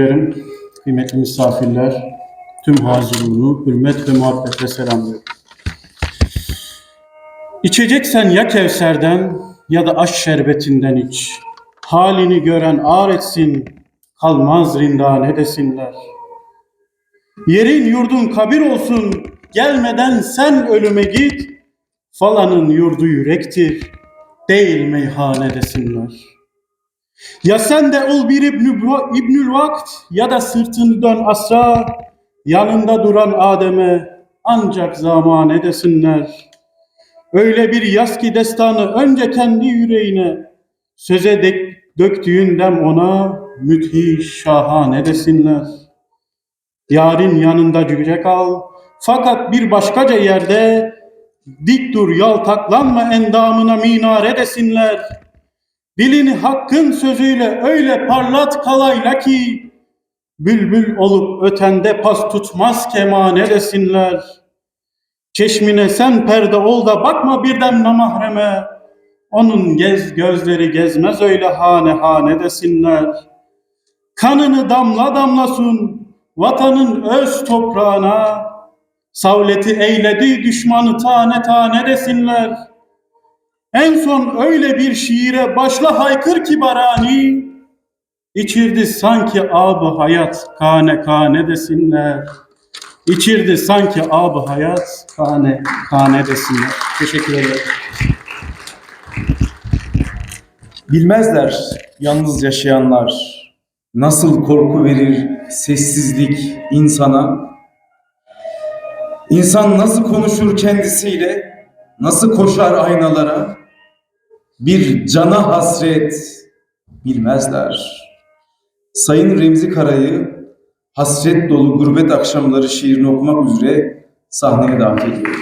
Ederim, Kıymetli misafirler, tüm hazırlığını hürmet ve muhabbetle selamlıyorum. İçeceksen ya Kevser'den ya da aş şerbetinden iç. Halini gören ağır etsin, kalmaz rindane desinler. Yerin yurdun kabir olsun, gelmeden sen ölüme git. Falanın yurdu yürektir, değil meyhane desinler. Ya sen de ol bir İbnü, İbnül Vakt ya da sırtını dön asra, yanında duran Adem'e ancak zamane desinler. Öyle bir yaz ki destanı önce kendi yüreğine, söze dek, döktüğün dem ona müthiş şahane desinler. Yarın yanında cüce kal, fakat bir başkaca yerde dik dur yaltaklanma endamına minare desinler.'' Dilini hakkın sözüyle öyle parlat kalayla ki bülbül olup ötende pas tutmaz kemane desinler. Çeşmine sen perde ol da bakma birden namahreme. Onun gez gözleri gezmez öyle hane hane desinler. Kanını damla damlasın vatanın öz toprağına. Savleti eyledi düşmanı tane tane desinler. En son öyle bir şiire başla haykır ki barani, içirdi sanki abı hayat kane kane desinler. İçirdi sanki abı hayat kane kane desinler. Teşekkür ederim. Bilmezler yalnız yaşayanlar nasıl korku verir sessizlik insana. İnsan nasıl konuşur kendisiyle, nasıl koşar aynalara. Bir cana hasret bilmezler. Sayın Remzi Kara'yı hasret dolu gurbet akşamları şiirini okumak üzere sahneye davet ediyorum.